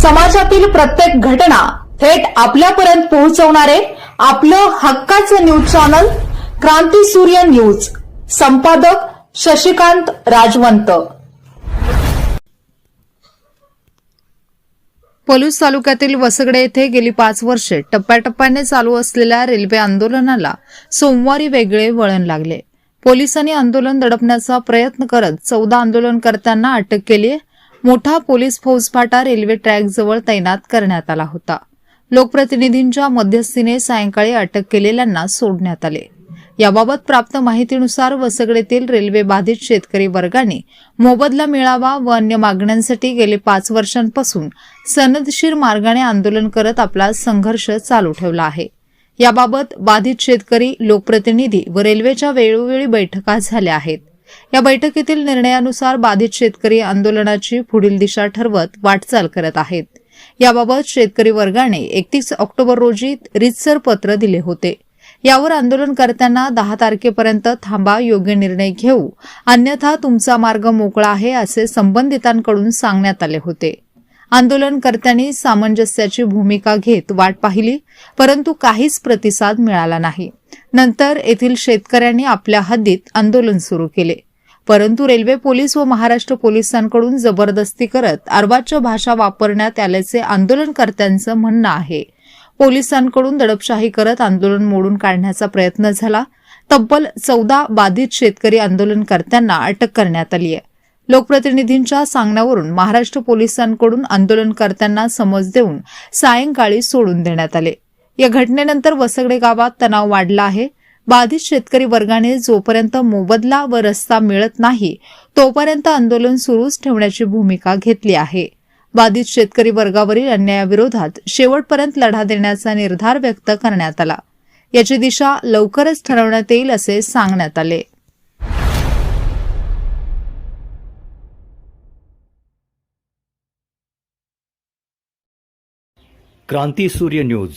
समाजातील प्रत्येक घटना थेट आपल्यापर्यंत पोहोचवणारे आपलं हक्काचं न्यूज चॅनल क्रांती सूर्य न्यूज. संपादक शशिकांत राजवंत. पलूस तालुक्यातील वसगडे येथे गेली पाच वर्षे टप्प्याटप्प्याने चालू असलेल्या रेल्वे आंदोलनाला सोमवारी वेगळे वळण लागले. पोलिसांनी आंदोलन दडपण्याचा प्रयत्न करत चौदा आंदोलनकर्त्यांना अटक केली मोठा पोलीस फौजफाटा रेल्वे ट्रॅकजवळ तैनात करण्यात आला होता. लोकप्रतिनिधींच्या मध्यस्थीने सायंकाळी अटक केलेल्यांना सोडण्यात आले. याबाबत प्राप्त माहितीनुसार वसगडेतील रेल्वे बाधित शेतकरी वर्गाने मोबदला मिळावा व अन्य मागण्यांसाठी गेले पाच वर्षांपासून सनदशीर मार्गाने आंदोलन करत आपला संघर्ष चालू ठेवला आहे. याबाबत बाधित शेतकरी लोकप्रतिनिधी व रेल्वेच्या वेळोवेळी बैठका झाल्या आहेत. या बैठकीतील निर्णयानुसार बाधित शेतकरी आंदोलनाची पुढील दिशा ठरवत वाटचाल करत आहेत. याबाबत शेतकरी वर्गाने एकतीस ऑक्टोबर रोजी रितसर पत्र दिले होते. यावर आंदोलनकर्त्यांना दहा तारखेपर्यंत थांबा योग्य निर्णय घेऊ अन्यथा तुमचा मार्ग मोकळा आहे असे संबंधितांकडून सांगण्यात आले होते. आंदोलनकर्त्यांनी सामंजस्याची भूमिका घेत वाट पाहिली परंतु काहीच प्रतिसाद मिळाला नाही. नंतर येथील शेतकऱ्यांनी आपल्या हद्दीत आंदोलन सुरू केले. परंतु रेल्वे पोलीस व महाराष्ट्र पोलिसांकडून जबरदस्ती करत अरबाच्या भाषा वापरण्यात आल्याचे आंदोलनकर्त्यांचं म्हणणं आहे. पोलिसांकडून दडपशाही करत आंदोलन मोडून काढण्याचा प्रयत्न झाला. तब्बल चौदा बाधित शेतकरी आंदोलनकर्त्यांना अटक करण्यात आली आहे लोकप्रतिनिधींच्या सांगण्यावरून महाराष्ट्र पोलिसांकडून आंदोलनकर्त्यांना समज देऊन सायंकाळी सोडून देण्यात आले. या घटनेनंतर वसगडे गावात तणाव वाढला आहे. बाधित शेतकरी वर्गाने जोपर्यंत मोबदला व रस्ता मिळत नाही तोपर्यंत आंदोलन सुरूच ठेवण्याची भूमिका घेतली आहे. बाधित शेतकरी वर्गावरील अन्यायाविरोधात शेवटपर्यंत लढा देण्याचा निर्धार व्यक्त करण्यात आला. याची दिशा लवकरच ठरवण्यात येईल असे सांगण्यात आले. क्रांती सूर्य न्यूज.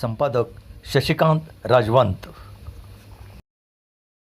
संपादक शशिकांत राजवंत.